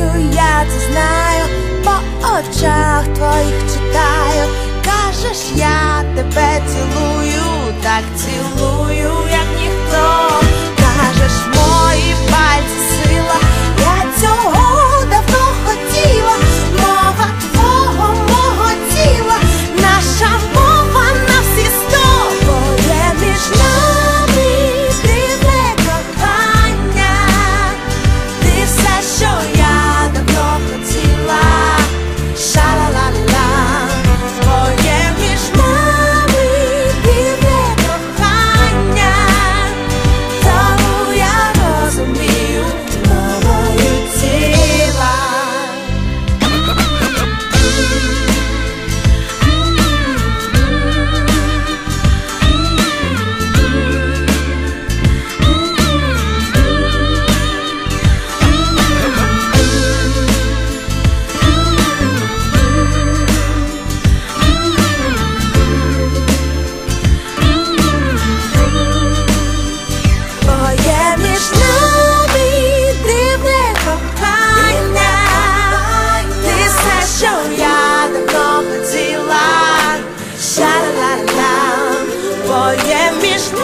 вмію, я це знаю, по очах твоїх читаю. Кажеш, я тебе цілую, так цілую. moje mieszkanie.